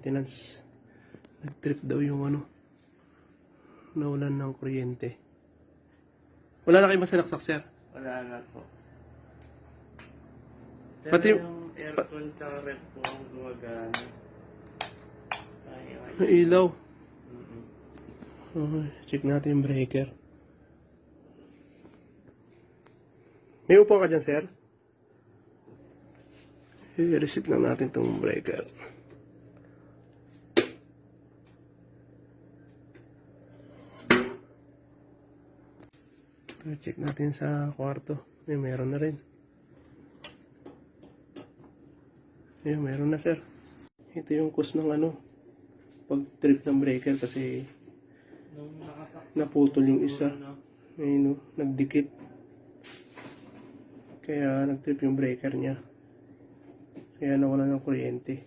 maintenance. Nag-trip daw yung ano. Nawalan ng kuryente. Wala na kayo masalaksak, sir. Wala na po. Pero Pati- yung aircon tsaka ref po ang gumagana. Ay, ilaw. Mm-mm. Okay, check natin yung breaker. May upuan ka dyan, sir? I-reset lang natin itong breaker. Ito, check natin sa kwarto. Ay, meron na rin. Ayun, meron na, sir. Ito yung cause ng ano, pag-trip ng breaker kasi naputol yung isa. Ayun, no, nagdikit. Kaya nagtrip yung breaker niya. Kaya nawala ng kuryente.